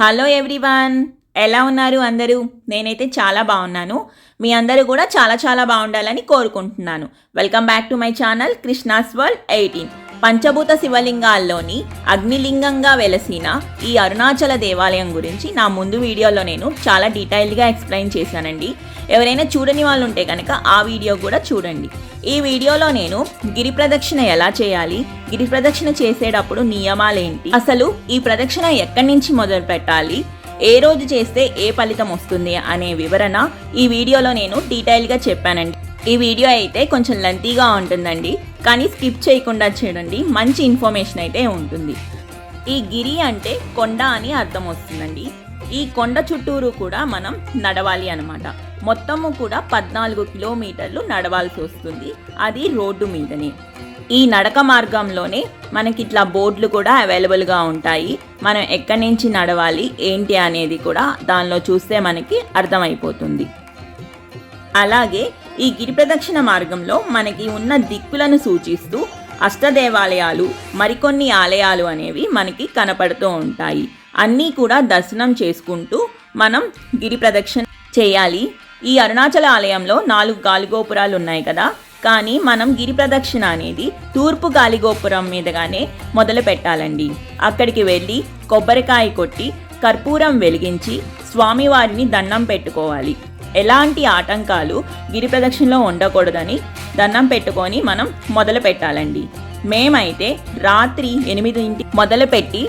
Hello everyone ఎలా ఉన్నారు అందరూ? నేనైతే చాలా బాగున్నాను. మీ అందరూ కూడా చాలా చాలా బాగుండాలని కోరుకుంటున్నాను. Welcome back to my channel Krishna's world eighteen పంచభూత శివలింగాల్లోని అగ్నిలింగంగా వెలసిన ఈ అరుణాచల దేవాలయం గురించి నా ముందు వీడియోలో నేను చాలా డీటెయిల్డ్గా ఎక్స్ప్లెయిన్ చేశానండి. ఎవరైనా చూడని వాళ్ళు ఉంటే కనుక ఆ వీడియో కూడా చూడండి. ఈ వీడియోలో నేను గిరి ప్రదక్షిణ ఎలా చేయాలి? గిరి ప్రదక్షిణ చేసేటప్పుడు నియమాలేంటి? అసలు ఈ ప్రదక్షిణ ఎక్కడి నుంచి మొదలు పెట్టాలి? ఏ రోజు చేస్తే ఏ ఫలితం వస్తుంది అనే వివరణ ఈ వీడియోలో నేను డీటెయిల్గా చెప్పానండి. ఈ వీడియో అయితే కొంచెం లెంతీగా ఉంటుందండి. కానీ స్కిప్ చేయకుండా చూడండి. మంచి ఇన్ఫర్మేషన్ అయితే ఉంటుంది. ఈ గిరి అంటే కొండ అని అర్థం వస్తుందండి. ఈ కొండ చుట్టూరు కూడా మనం నడవాలి అనమాట మొత్తము కూడా పద్నాలుగు కిలోమీటర్లు నడవాల్సి వస్తుంది. అది రోడ్డు మీదనే. ఈ నడక మార్గంలోనే మనకి ఇట్లా బోర్డులు కూడా అవైలబుల్గా ఉంటాయి. మనం ఎక్కడి నుంచి నడవాలి ఏంటి అనేది కూడా దానిలో చూస్తే మనకి అర్థమైపోతుంది. అలాగే ఈ గిరి ప్రదక్షిణ మార్గంలో మనకి ఉన్న దిక్కులను సూచిస్తూ అష్టదేవాలయాలు మరికొన్ని ఆలయాలు అనేవి మనకి కనపడుతూ ఉంటాయి. అన్నీ కూడా దర్శనం చేసుకుంటూ మనం గిరి ప్రదక్షిణ చేయాలి. ఈ అరుణాచల ఆలయంలో నాలుగు గాలిగోపురాలు ఉన్నాయి కదా. కానీ మనం గిరి ప్రదక్షిణ అనేది తూర్పు గాలిగోపురం మీదగానే మొదలు పెట్టాలండి. అక్కడికి వెళ్ళి కొబ్బరికాయ కొట్టి కర్పూరం వెలిగించి స్వామివారిని దండం పెట్టుకోవాలి. ఎలాంటి ఆటంకాలు గిరి ప్రదక్షిణలో ఉండకూడదని దండం పెట్టుకొని మనం మొదలు పెట్టాలండి. మేమైతే రాత్రి ఎనిమిదింటి మొదలుపెట్టి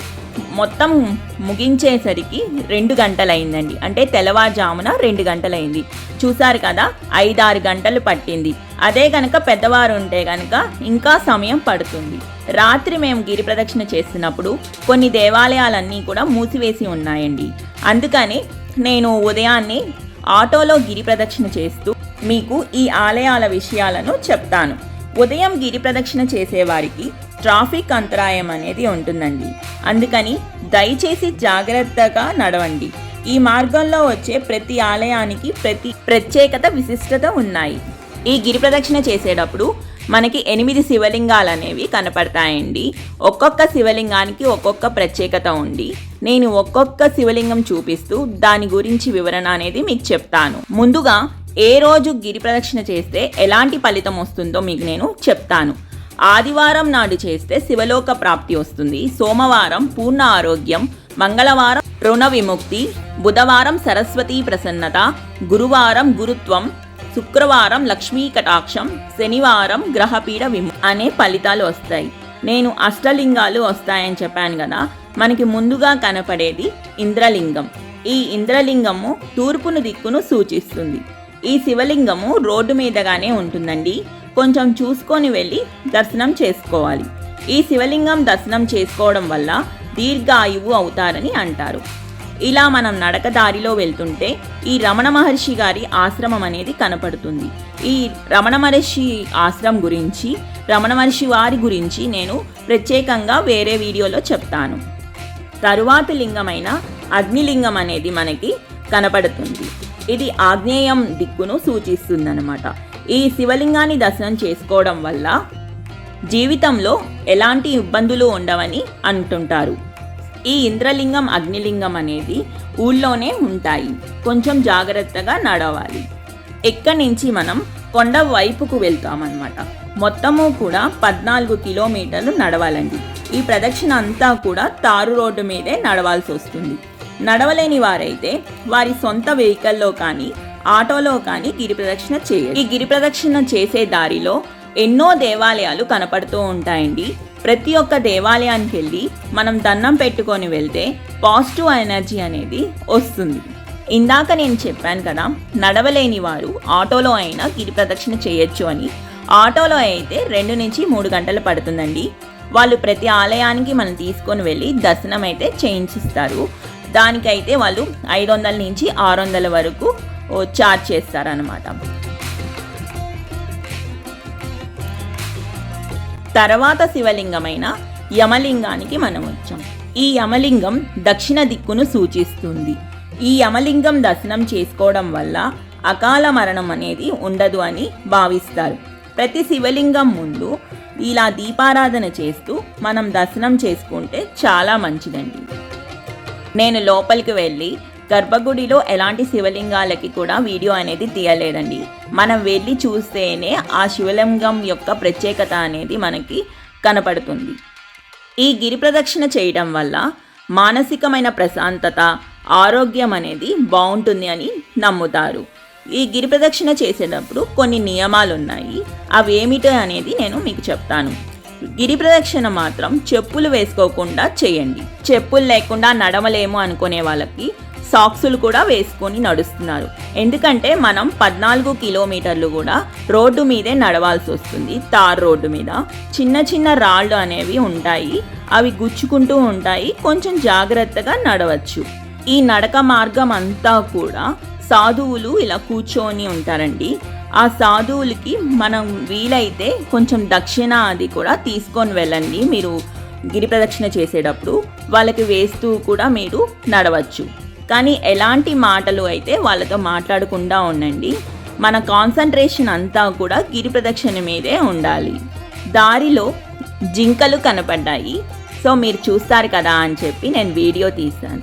మొత్తం ముగించేసరికి రెండు గంటలైందండి. అంటే తెల్లవారుజామున రెండు గంటలైంది. చూసారు కదా ఐదారు గంటలు పట్టింది. అదే కనుక పెద్దవారు ఉంటే కనుక ఇంకా సమయం పడుతుంది. రాత్రి మేము గిరి ప్రదక్షిణ చేస్తున్నప్పుడు కొన్ని దేవాలయాలన్నీ కూడా మూసివేసి ఉన్నాయండి. అందుకని నేను ఉదయాన్నే ఆటోలో గిరి ప్రదక్షిణ చేస్తూ మీకు ఈ ఆలయాల విషయాలను చెప్తాను. ఉదయం గిరి ప్రదక్షిణ చేసేవారికి ట్రాఫిక్ అంతరాయం అనేది ఉంటుందండి. అందుకని దయచేసి జాగ్రత్తగా నడవండి. ఈ మార్గంలో వచ్చే ప్రతి ఆలయానికి ప్రతి ప్రత్యేకత విశిష్టత ఉన్నాయి. ఈ గిరి ప్రదక్షిణ చేసేటప్పుడు మనకి ఎనిమిది శివలింగాలు అనేవి కనపడతాయండి. ఒక్కొక్క శివలింగానికి ఒక్కొక్క ప్రత్యేకత ఉండి నేను ఒక్కొక్క శివలింగం చూపిస్తూ దాని గురించి వివరణ అనేది మీకు చెప్తాను. ముందుగా ఏ రోజు గిరి ప్రదక్షిణ చేస్తే ఎలాంటి ఫలితం వస్తుందో మీకు నేను చెప్తాను. ఆదివారం నాడు చేస్తే శివలోక ప్రాప్తి వస్తుంది. సోమవారం పూర్ణ ఆరోగ్యం మంగళవారం రుణ విముక్తి బుధవారం సరస్వతీ ప్రసన్నత గురువారం గురుత్వం శుక్రవారం లక్ష్మీ కటాక్షం శనివారం గ్రహపీడ విము అనే ఫలితాలు వస్తాయి. నేను అష్టలింగాలు వస్తాయని చెప్పాను కదా మనకి ముందుగా కనపడేది ఇంద్రలింగం. ఈ ఇంద్రలింగము తూర్పును దిక్కును సూచిస్తుంది. ఈ శివలింగము రోడ్డు మీదగానే ఉంటుందండి. కొంచెం చూసుకొని వెళ్ళి దర్శనం చేసుకోవాలి. ఈ శివలింగం దర్శనం చేసుకోవడం వల్ల దీర్ఘాయువు అవుతారని అంటారు. ఇలా మనం నడక దారిలో వెళ్తుంటే ఈ రమణ మహర్షి గారి ఆశ్రమం అనేది కనపడుతుంది. ఈ రమణ మహర్షి ఆశ్రమం గురించి రమణ మహర్షి వారి గురించి నేను ప్రత్యేకంగా వేరే వీడియోలో చెప్తాను. తరువాతి లింగమైన అగ్నిలింగం అనేది మనకి కనపడుతుంది. ఇది ఆగ్నేయం దిక్కును సూచిస్తుందన్నమాట. ఈ శివలింగాన్ని దర్శనం చేసుకోవడం వల్ల జీవితంలో ఎలాంటి ఇబ్బందులు ఉండవని అంటుంటారు. ఈ ఇంద్రలింగం అగ్నిలింగం అనేది ఊళ్ళోనే ఉంటాయి. కొంచెం జాగ్రత్తగా నడవాలి. ఎక్కడి నుంచి మనం కొండ వైపుకు వెళ్తామన్నమాట. మొత్తము కూడా పద్నాలుగు కిలోమీటర్లు నడవాలండి. ఈ ప్రదక్షిణ అంతా కూడా తారు రోడ్డు మీదే నడవాల్సి వస్తుంది నడవలేని వారైతే వారి సొంత వెహికల్లో కానీ ఆటోలో కానీ గిరి ప్రదక్షిణ చేయాలి ఈ గిరి ప్రదక్షిణ చేసే దారిలో ఎన్నో దేవాలయాలు కనపడుతూ ఉంటాయండి. ప్రతి ఒక్క దేవాలయానికి వెళ్ళి మనం దండం పెట్టుకొని వెళ్తే పాజిటివ్ ఎనర్జీ అనేది వస్తుంది. ఇందాక నేను చెప్పాను కదా నడవలేని వారు ఆటోలో అయినా గిరి ప్రదక్షిణ చేయొచ్చు అని. ఆటోలో అయితే రెండు నుంచి మూడు గంటలు పడుతుందండి. వాళ్ళు ప్రతి ఆలయానికి మనం తీసుకొని వెళ్ళి దర్శనం అయితే చేయించిస్తారు. దానికైతే వాళ్ళు ఐదు వందల నుంచి ఆరు వందల వరకు చార్జ్ చేస్తారనమాట తర్వాత శివలింగమైన యమలింగానికి మనం వచ్చాం. ఈ యమలింగం దక్షిణ దిక్కును సూచిస్తుంది. ఈ యమలింగం దర్శనం చేసుకోవడం వల్ల అకాల మరణం అనేది ఉండదు అని భావిస్తారు. ప్రతి శివలింగం ముందు ఇలా దీపారాధన చేస్తూ మనం దర్శనం చేసుకుంటే చాలా మంచిదండి. నేను లోపలికి వెళ్ళి గర్భగుడిలో ఎలాంటి శివలింగాలకి కూడా వీడియో అనేది తీయలేదండి. మనం వెళ్ళి చూస్తేనే ఆ శివలింగం యొక్క ప్రత్యేకత అనేది మనకి కనపడుతుంది. ఈ గిరి ప్రదక్షిణ చేయడం వల్ల మానసికమైన ప్రశాంతత ఆరోగ్యం అనేది బాగుంటుంది అని నమ్ముతారు. ఈ గిరి ప్రదక్షిణ చేసేటప్పుడు కొన్ని నియమాలు ఉన్నాయి అవి ఏమిటో అనేది నేను మీకు చెప్తాను. గిరి ప్రదక్షిణ మాత్రం చెప్పులు వేసుకోకుండా చేయండి. చెప్పులు లేకుండా నడవలేము అనుకునే వాళ్ళకి సాక్సులు కూడా వేసుకొని నడుస్తున్నారు. ఎందుకంటే మనం పద్నాలుగు కిలోమీటర్లు కూడా రోడ్డు మీదే నడవాల్సి వస్తుంది తార్ రోడ్డు మీద. చిన్న చిన్న రాళ్ళు అనేవి ఉంటాయి అవి గుచ్చుకుంటూ ఉంటాయి కొంచెం జాగ్రత్తగా నడవచ్చు. ఈ నడక మార్గం అంతా కూడా సాధువులు ఇలా కూర్చొని ఉంటారండి. ఆ సాధువులకి మనం వీలైతే కొంచెం దక్షిణ అది కూడా తీసుకొని వెళ్ళండి. మీరు గిరి ప్రదక్షిణ చేసేటప్పుడు వాళ్ళకి వేస్తూ కూడా మీరు నడవచ్చు. కానీ ఎలాంటి మాటలు అయితే వాళ్ళతో మాట్లాడకుండా ఉండండి. మన కాన్సన్ట్రేషన్ అంతా కూడా గిరి ప్రదక్షిణ మీదే ఉండాలి. దారిలో జింకలు కనపడ్డాయి. సో మీరు చూస్తారు కదా అని చెప్పి నేను వీడియో తీశాను.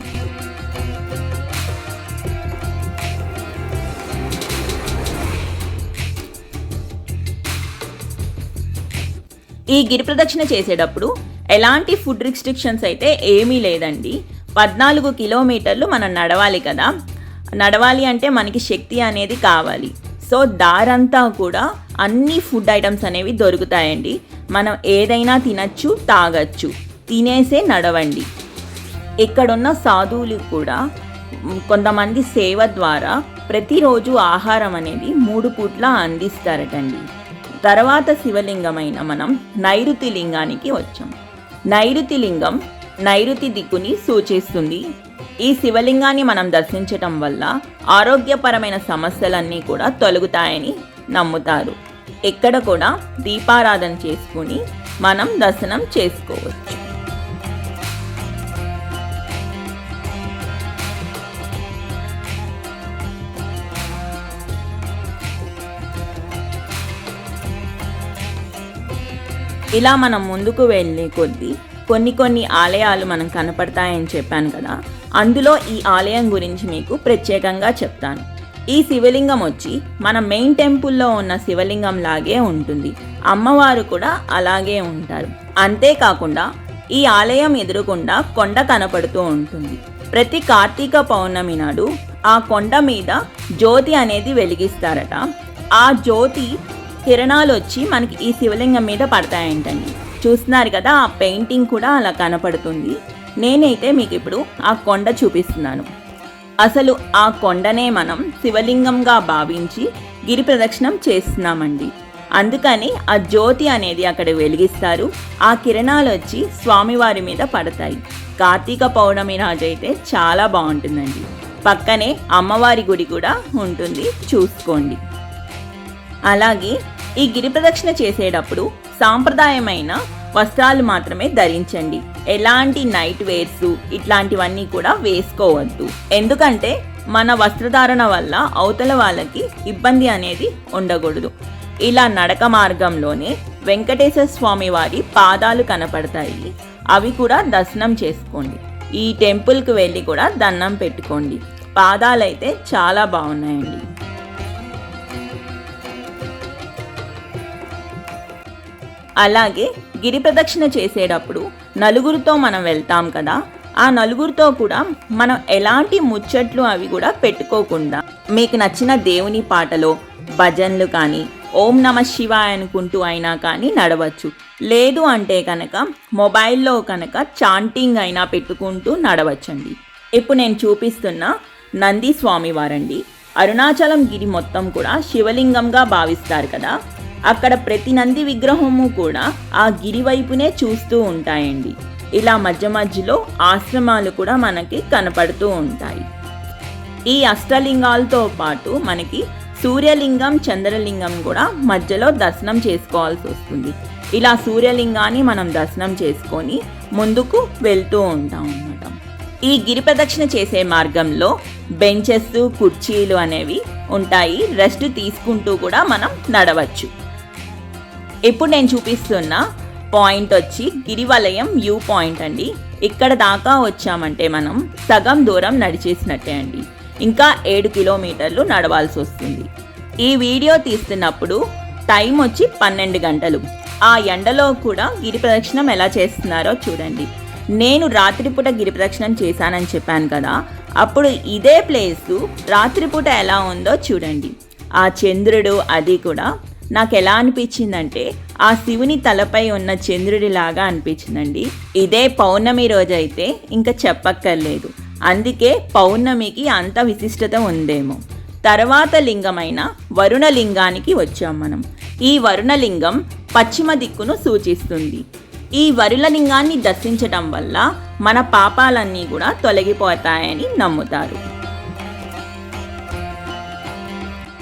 ఈ గిరి ప్రదక్షిణ చేసేటప్పుడు ఎలాంటి ఫుడ్ రిస్ట్రిక్షన్స్ అయితే ఏమీ లేదండి. పద్నాలుగు కిలోమీటర్లు మనం నడవాలి కదా. నడవాలి అంటే మనకి శక్తి అనేది కావాలి. సో దారంతా కూడా అన్ని ఫుడ్ ఐటమ్స్ అనేవి దొరుకుతాయండి. మనం ఏదైనా తినచ్చు తాగచ్చు. తినేసే నడవండి. ఇక్కడున్న సాధువులు కూడా కొంతమంది సేవ ద్వారా ప్రతిరోజు ఆహారం అనేది మూడు పూట్ల అందిస్తారటండి. తర్వాత శివలింగమైన మనం నైరుతి లింగానికి వచ్చాం. నైరుతి లింగం నైరుతి దిక్కుని సూచిస్తుంది. ఈ శివలింగాన్ని మనం దర్శించటం వల్ల ఆరోగ్యపరమైన సమస్యలన్నీ కూడా తొలగుతాయని నమ్ముతారు. ఇక్కడ కూడా దీపారాధన చేసుకుని మనం దర్శనం చేసుకోవచ్చు. ఇలా మనం ముందుకు వెళ్ళే కొద్దీ కొన్ని కొన్ని ఆలయాలు మనం కనపడతాయని చెప్పాను కదా. అందులో ఈ ఆలయం గురించి మీకు ప్రత్యేకంగా చెప్తాను. ఈ శివలింగం వచ్చి మన మెయిన్ టెంపుల్లో ఉన్న శివలింగం లాగే ఉంటుంది. అమ్మవారు కూడా అలాగే ఉంటారు. అంతేకాకుండా ఈ ఆలయం ఎదురుగుండా కొండ కనపడుతూ ఉంటుంది. ప్రతి కార్తీక పౌర్ణమి నాడు ఆ కొండ మీద జ్యోతి అనేది వెలిగిస్తారట. ఆ జ్యోతి కిరణాలు వచ్చి మనకి ఈ శివలింగం మీద పడతాయంటండి. చూస్తున్నారు కదా ఆ పెయింటింగ్ కూడా అలా కనపడుతుంది. నేనైతే మీకు ఇప్పుడు ఆ కొండ చూపిస్తున్నాను. అసలు ఆ కొండనే మనం శివలింగంగా భావించి గిరి ప్రదక్షిణం చేస్తున్నామండి. అందుకని ఆ జ్యోతి అనేది అక్కడ వెలిగిస్తారు. ఆ కిరణాలు వచ్చి స్వామివారి మీద పడతాయి. కార్తీక పౌర్ణమి రోజైతే చాలా బాగుంటుందండి. పక్కనే అమ్మవారి గుడి కూడా ఉంటుంది. చూసుకోండి. అలాగే ఈ గిరి ప్రదక్షిణ చేసేటప్పుడు సాంప్రదాయమైన వస్త్రాలు మాత్రమే ధరించండి. ఎలాంటి నైట్ వేర్స్ ఇట్లాంటివన్నీ కూడా వేసుకోవద్దు. ఎందుకంటే మన వస్త్రధారణ వల్ల అవతల వాళ్ళకి ఇబ్బంది అనేది ఉండకూడదు. ఇలా నడక మార్గంలోనే వెంకటేశ్వర స్వామి వారి పాదాలు కనపడతాయి. అవి కూడా దర్శనం చేసుకోండి. ఈ టెంపుల్కి వెళ్ళి కూడా దండం పెట్టుకోండి. పాదాలైతే చాలా బాగున్నాయండి. అలాగే గిరి ప్రదక్షిణ చేసేటప్పుడు నలుగురితో మనం వెళ్తాం కదా ఆ నలుగురితో కూడా మనం ఎలాంటి ముచ్చట్లు అవి కూడా పెట్టుకోకుండా మీకు నచ్చిన దేవుని పాటలో భజన్లు కానీ ఓం నమ శివాయ అనుకుంటూ అయినా కానీ నడవచ్చు. లేదు అంటే కనుక మొబైల్లో కనుక చాంటింగ్ అయినా పెట్టుకుంటూ నడవచ్చండి. ఇప్పుడు నేను చూపిస్తున్న నంది స్వామి వారండి. అరుణాచలం గిరి మొత్తం కూడా శివలింగంగా భావిస్తారు కదా. అక్కడ ప్రతి నంది విగ్రహము కూడా ఆ గిరి వైపునే చూస్తూ ఉంటాయండి. ఇలా మధ్య మధ్యలో ఆశ్రమాలు కూడా మనకి కనపడుతూ ఉంటాయి. ఈ అష్టలింగాలతో పాటు మనకి సూర్యలింగం చంద్రలింగం కూడా మధ్యలో దర్శనం చేసుకోవాల్సి వస్తుంది. ఇలా సూర్యలింగాన్ని మనం దర్శనం చేసుకొని ముందుకు వెళ్తూ ఉంటాం అన్నమాట. ఈ గిరి ప్రదక్షిణ చేసే మార్గంలో బెంచెస్ కుర్చీలు అనేవి ఉంటాయి. రెస్ట్ తీసుకుంటూ కూడా మనం నడవచ్చు. ఇప్పుడు నేను చూపిస్తున్న? పాయింట్ వచ్చి గిరివలయం వ్యూ పాయింట్ అండి. ఇక్కడ దాకా వచ్చామంటే మనం సగం దూరం నడిచేసినట్టే అండి. ఇంకా ఏడు కిలోమీటర్లు నడవాల్సి వస్తుంది. ఈ వీడియో తీస్తున్నప్పుడు టైం వచ్చి పన్నెండు గంటలు. ఆ ఎండలో కూడా గిరి ప్రదక్షిణం ఎలా చేస్తున్నారో చూడండి. నేను రాత్రిపూట గిరి ప్రదక్షిణం చేశానని చెప్పాను కదా. అప్పుడు ఇదే ప్లేస్ రాత్రిపూట ఎలా ఉందో చూడండి. ఆ చంద్రుడు అది కూడా నాకు ఎలా అనిపించిందంటే ఆ శివుని తలపై ఉన్న చంద్రుడిలాగా అనిపించిందండి. ఇదే పౌర్ణమి రోజైతే ఇంకా చెప్పక్కర్లేదు. అందుకే పౌర్ణమికి అంత విశిష్టత ఉందేమో. తర్వాత లింగమైన వరుణలింగానికి వచ్చాం మనం. ఈ వరుణలింగం పశ్చిమ దిక్కును సూచిస్తుంది. ఈ వరుణలింగాన్ని దర్శించటం వల్ల మన పాపాలన్నీ కూడా తొలగిపోతాయని నమ్ముతారు.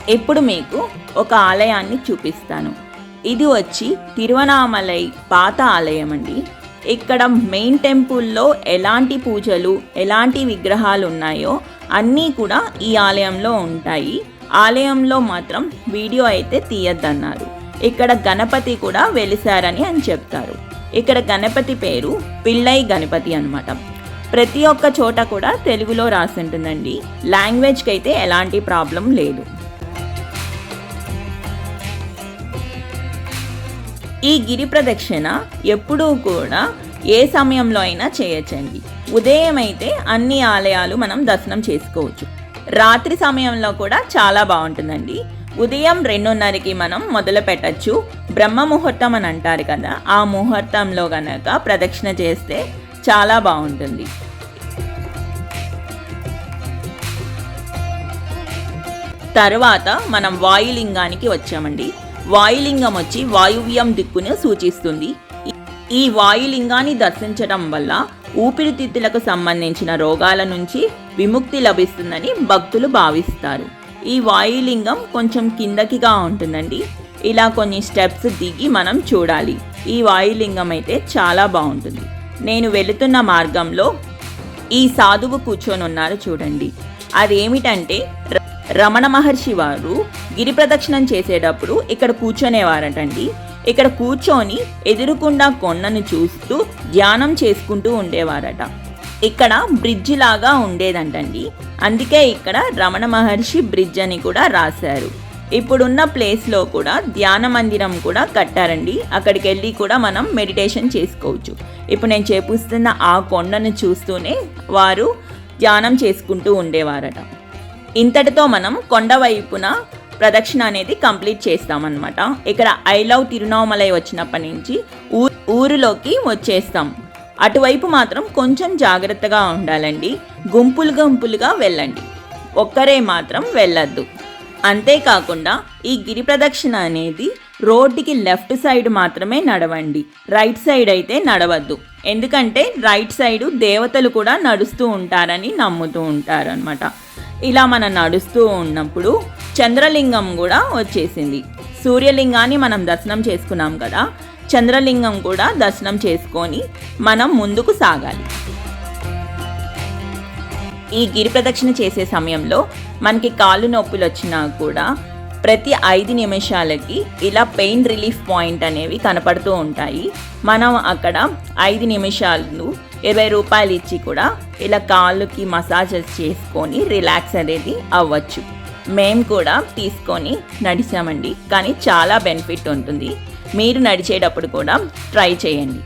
ఇప్పుడు మీకు ఒక ఆలయాన్ని చూపిస్తాను. ఇది వచ్చి తిరువనామలై పాత ఆలయం అండి. ఇక్కడ మెయిన్ టెంపుల్లో ఎలాంటి పూజలు ఎలాంటి విగ్రహాలు ఉన్నాయో అన్నీ కూడా ఈ ఆలయంలో ఉంటాయి. ఆలయంలో మాత్రం వీడియో అయితే తీయద్దన్నారు. ఇక్కడ గణపతి కూడా వెలిసారని అని చెప్తారు. ఇక్కడ గణపతి పేరు పిల్లై గణపతి అన్నమాట. ప్రతి ఒక్క చోట కూడా తెలుగులో రాసి ఉంటుందండి. లాంగ్వేజ్కి అయితే ఎలాంటి ప్రాబ్లం లేదు. ఈ గిరి ప్రదక్షిణ ఎప్పుడూ కూడా ఏ సమయంలో అయినా చేయొచ్చండి. ఉదయం అయితే అన్ని ఆలయాలు మనం దర్శనం చేసుకోవచ్చు. రాత్రి సమయంలో కూడా చాలా బాగుంటుందండి. ఉదయం రెండున్నరకి మనం మొదలు పెట్టచ్చు. బ్రహ్మ ముహూర్తం అని అంటారు కదా ఆ ముహూర్తంలో గనక ప్రదక్షిణ చేస్తే చాలా బాగుంటుంది. తర్వాత మనం వాయులింగానికి వచ్చామండి. వాయులింగం వచ్చి వాయువ్యం దిక్కును సూచిస్తుంది. ఈ వాయులింగాన్ని దర్శించడం వల్ల ఊపిరితిత్తులకు సంబంధించిన రోగాల నుంచి విముక్తి లభిస్తుందని భక్తులు భావిస్తారు. ఈ వాయులింగం కొంచెం కిందకిగా ఉంటుందండి. ఇలా కొన్ని స్టెప్స్ దిగి మనం చూడాలి. ఈ వాయులింగం అయితే చాలా బాగుంటుంది. నేను వెళుతున్న మార్గంలో ఈ సాధువు కూర్చొని ఉన్నారు చూడండి. అదేమిటంటే రమణ మహర్షి వారు గిరి ప్రదక్షిణం చేసేటప్పుడు ఇక్కడ కూర్చొనేవారటండి. ఇక్కడ కూర్చొని ఎదురుకుండా కొండను చూస్తూ ధ్యానం చేసుకుంటూ ఉండేవారట. ఇక్కడ బ్రిడ్జ్ లాగా ఉండేదంటండి. అందుకే ఇక్కడ రమణ మహర్షి బ్రిడ్జ్ అని కూడా రాశారు. ఇప్పుడున్న ప్లేస్లో కూడా ధ్యాన మందిరం కూడా కట్టారండి. అక్కడికి వెళ్ళి కూడా మనం మెడిటేషన్ చేసుకోవచ్చు. ఇప్పుడు నేను చేపిస్తున్న ఆ కొండను చూస్తూనే వారు ధ్యానం చేసుకుంటూ ఉండేవారట. ఇంతటితో మనం కొండ వైపున ప్రదక్షిణ అనేది కంప్లీట్ చేస్తామన్నమాట. ఇక్కడ ఐ లవ్ తిరునామలై వచ్చినప్పటి నుంచి ఊ ఊరిలోకి వచ్చేస్తాం. అటువైపు మాత్రం కొంచెం జాగ్రత్తగా ఉండాలండి. గుంపులు గుంపులుగా వెళ్ళండి. ఒక్కరే మాత్రం వెళ్ళొద్దు. అంతేకాకుండా ఈ గిరి ప్రదక్షిణ అనేది రోడ్డుకి లెఫ్ట్ సైడ్ మాత్రమే నడవండి. రైట్ సైడ్ అయితే నడవద్దు. ఎందుకంటే రైట్ సైడు దేవతలు కూడా నడుస్తూ ఉంటారని నమ్ముతూ ఉంటారనమాట ఇలా మనం నడుస్తూ ఉన్నప్పుడు చంద్రలింగం కూడా వచ్చేసింది. సూర్యలింగాన్ని మనం దర్శనం చేసుకున్నాం కదా చంద్రలింగం కూడా దర్శనం చేసుకొని మనం ముందుకు సాగాలి. ఈ గిరి ప్రదక్షిణ చేసే సమయంలో మనకి కాళ్ళు నొప్పులు వచ్చినా కూడా ప్రతి ఐదు నిమిషాలకి ఇలా పెయిన్ రిలీఫ్ పాయింట్ అనేవి కనపడుతూ ఉంటాయి. మనం అక్కడ ఐదు నిమిషాలు ఇరవై రూపాయలు ఇచ్చి కూడా ఇలా కాళ్ళకి మసాజెస్ చేసుకొని రిలాక్స్ అనేది అవ్వచ్చు. మేము కూడా తీసుకొని నడిచామండి. కానీ చాలా బెనిఫిట్ ఉంటుంది. మీరు నడిచేటప్పుడు కూడా ట్రై చేయండి.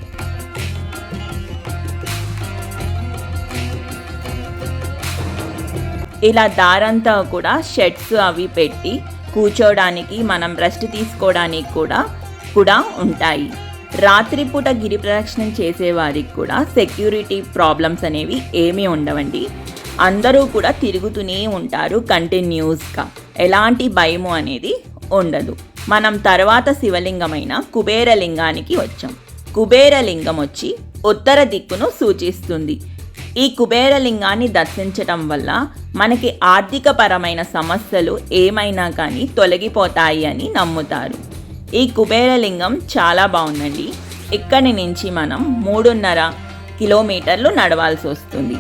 ఇలా దారంతా కూడా షెడ్స్ అవి పెట్టి కూర్చోడానికి మనం రెస్ట్ తీసుకోవడానికి కూడా కూడా ఉంటాయి. రాత్రిపూట గిరి ప్రదక్షిణం చేసేవారికి కూడా సెక్యూరిటీ ప్రాబ్లమ్స్ అనేవి ఏమీ ఉండవండి. అందరూ కూడా తిరుగుతూనే ఉంటారు కంటిన్యూస్గా. ఎలాంటి భయము అనేది ఉండదు. మనం తర్వాత శివలింగమైన కుబేరలింగానికి వచ్చాం. కుబేరలింగం వచ్చి ఉత్తర దిక్కును సూచిస్తుంది. ఈ కుబేరలింగాన్ని దర్శించటం వల్ల మనకి ఆర్థికపరమైన సమస్యలు ఏమైనా కానీ తొలగిపోతాయి అని నమ్ముతారు. ఈ కుబేరలింగం చాలా బాగుందండి. ఇక్కడి నుంచి మనం మూడున్నర కిలోమీటర్లు నడవాల్సి వస్తుంది.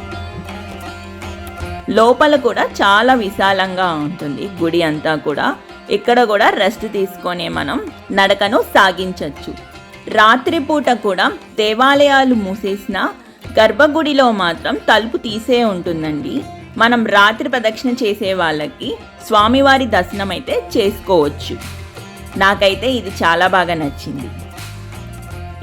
లోపల కూడా చాలా విశాలంగా ఉంటుంది. గుడి అంతా కూడా. ఇక్కడ కూడా రెస్ట్ తీసుకొని మనం నడకను సాగించవచ్చు రాత్రిపూట కూడా దేవాలయాలు మూసేసిన గర్భగుడిలో మాత్రం తలుపు తీసే ఉంటుందండి. మనం రాత్రి ప్రదక్షిణ చేసే వాళ్ళకి స్వామివారి దర్శనం అయితే చేసుకోవచ్చు. నాకైతే ఇది చాలా బాగా నచ్చింది.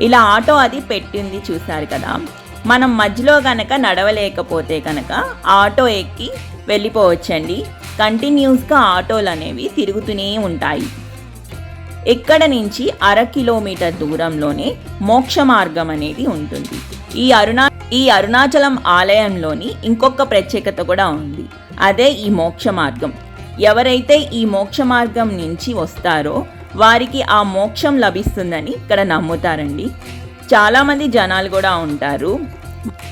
ఇలా ఆటో అది పెట్టింది చూశారు కదా. మనం మధ్యలో కనుక నడవలేకపోతే కనుక ఆటో ఎక్కి వెళ్ళిపోవచ్చండి. కంటిన్యూస్గా ఆటోలు అనేవి తిరుగుతూనే ఉంటాయి. ఇక్కడ నుంచి అర కిలోమీటర్ దూరంలోనే మోక్ష మార్గం అనేది ఉంటుంది. ఈ అరుణా ఈ అరుణాచలం ఆలయంలోని ఇంకొక ప్రత్యేకత కూడా ఉంది. అదే ఈ మోక్ష మార్గం. ఎవరైతే ఈ మోక్ష మార్గం నుంచి వస్తారో వారికి ఆ మోక్షం లభిస్తుందని ఇక్కడ నమ్ముతారండి. చాలామంది జనాలు కూడా ఉంటారు.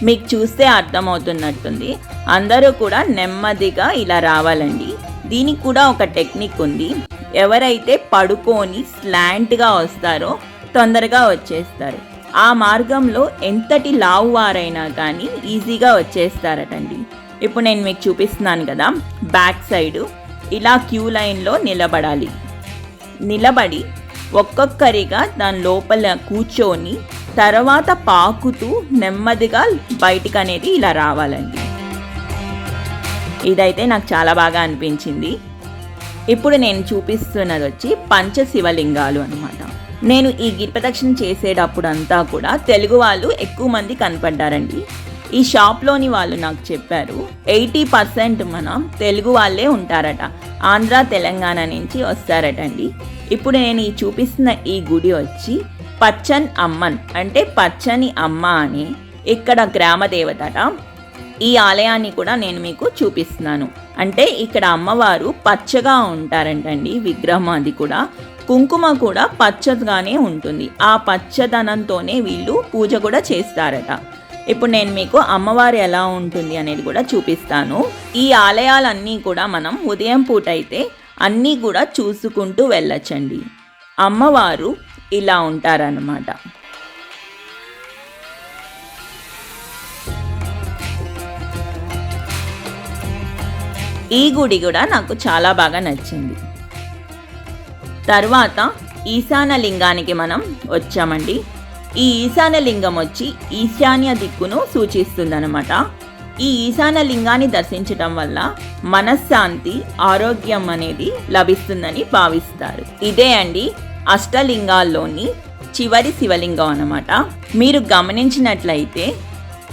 మీకు చూస్తే అర్థమవుతున్నట్టుంది. అందరూ కూడా నెమ్మదిగా ఇలా రావాలండి. దీనికి కూడా ఒక టెక్నిక్ ఉంది. ఎవరైతే పడుకొని స్లాంట్గా వస్తారో తొందరగా వచ్చేస్తారు. ఆ మార్గంలో ఎంతటి లావు వారైనా కానీ ఈజీగా వచ్చేస్తారటండి. ఇప్పుడు నేను మీకు చూపిస్తున్నాను కదా బ్యాక్ సైడు ఇలా క్యూ లైన్లో నిలబడాలి. నిలబడి ఒక్కొక్కరిగా దాని లోపల కూర్చొని తర్వాత పాకుతూ నెమ్మదిగా బయటికి అనేది ఇలా రావాలండి. ఇదైతే నాకు చాలా బాగా అనిపించింది. ఇప్పుడు నేను చూపిస్తున్నది వచ్చి పంచ శివలింగాలు అనమాట నేను ఈ గిరిప్రదక్షిణ చేసేటప్పుడు అంతా కూడా తెలుగు వాళ్ళు ఎక్కువ మంది కనపడ్డారండి. ఈ షాప్లోని వాళ్ళు నాకు చెప్పారు ఎయిటీ పర్సెంట్ మన తెలుగు వాళ్ళే ఉంటారట. ఆంధ్ర తెలంగాణ నుంచి వస్తారటండి. ఇప్పుడు నేను ఈ చూపిస్తున్న ఈ గుడి వచ్చి పచ్చన్ అమ్మన్ అంటే పచ్చని అమ్మ అని ఇక్కడ గ్రామదేవతట ఈ ఆలయాన్ని కూడా నేను మీకు చూపిస్తున్నాను. అంటే ఇక్కడ అమ్మవారు పచ్చగా ఉంటారంటండి విగ్రహం అది కూడా. కుంకుమ కూడా పచ్చగానే ఉంటుంది. ఆ పచ్చదనంతోనే వీళ్ళు పూజ కూడా చేస్తారట. ఇప్పుడు నేను మీకు అమ్మవారు ఎలా ఉంటుంది అనేది కూడా చూపిస్తాను. ఈ ఆలయాలన్నీ కూడా మనం ఉదయం పూట అయితే అన్నీ కూడా చూసుకుంటూ వెళ్ళొచ్చండి. అమ్మవారు ఇలా ఉంటారన్నమాట. ఈ గుడి కూడా నాకు చాలా బాగా నచ్చింది. తర్వాత ఈశాన్య లింగానికి మనం వచ్చామండి. ఈ ఈశాన్య లింగం వచ్చి ఈశాన్య దిక్కును సూచిస్తుందన్నమాట. ఈ ఈశాన్య లింగాన్ని దర్శించటం వల్ల మనశ్శాంతి ఆరోగ్యం అనేది లభిస్తుందని భావిస్తారు. ఇదే అండి అష్టలింగాల్లోని చివరి శివలింగం అన్నమాట. మీరు గమనించినట్లయితే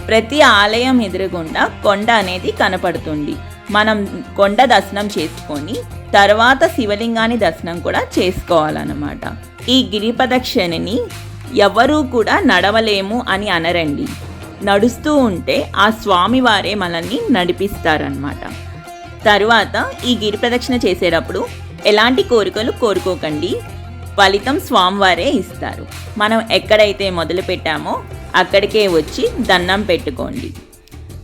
ప్రతి ఆలయం ఎదురుగుండా కొండ అనేది కనపడుతుంది. మనం కొండ దర్శనం చేసుకొని తర్వాత శివలింగాన్ని దర్శనం కూడా చేసుకోవాలన్నమాట. ఈ గిరి ప్రదక్షిణని ఎవరూ కూడా నడవలేము అని అనరండి. నడుస్తూ ఉంటే ఆ స్వామివారే మనల్ని నడిపిస్తారనమాట తరువాత ఈ గిరి ప్రదక్షిణ చేసేటప్పుడు ఎలాంటి కోరికలు కోరుకోకండి. ఫలితం స్వామివారే ఇస్తారు. మనం ఎక్కడైతే మొదలు పెట్టామో అక్కడికే వచ్చి దండం పెట్టుకోండి.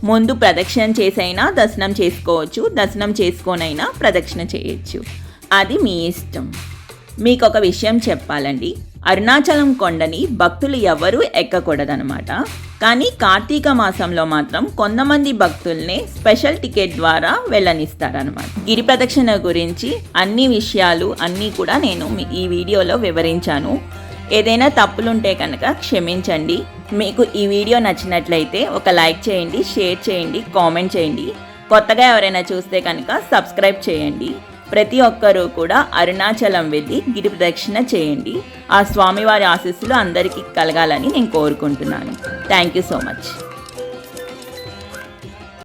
ముందు ప్రదక్షిణ చేసైనా దర్శనం చేసుకోవచ్చు దర్శనం చేసుకోనైనా ప్రదక్షిణ చేయొచ్చు. అది మీ ఇష్టం. మీకు ఒక విషయం చెప్పాలండి. అరుణాచలం కొండని భక్తులు ఎవరూ ఎక్కకూడదనమాట కానీ కార్తీక మాసంలో మాత్రం కొంతమంది భక్తుల్ని స్పెషల్ టికెట్ ద్వారా వెళ్ళనిస్తారనమాట గిరి ప్రదక్షిణ గురించి అన్ని విషయాలు అన్నీ కూడా నేను మీ- ఈ వీడియోలో వివరించాను. ఏదైనా తప్పులుంటే కనుక క్షమించండి. మీకు ఈ వీడియో నచ్చినట్లయితే ఒక లైక్ చేయండి షేర్ చేయండి కామెంట్ చేయండి. కొత్తగా ఎవరైనా చూస్తే కనుక సబ్స్క్రైబ్ చేయండి. ప్రతి ఒక్కరూ కూడా అరుణాచలం వెళ్ళి గిరి ప్రదక్షిణ చేయండి. ఆ స్వామివారి ఆశీస్సులు అందరికీ కలగాలని నేను కోరుకుంటున్నాను. Thank you so much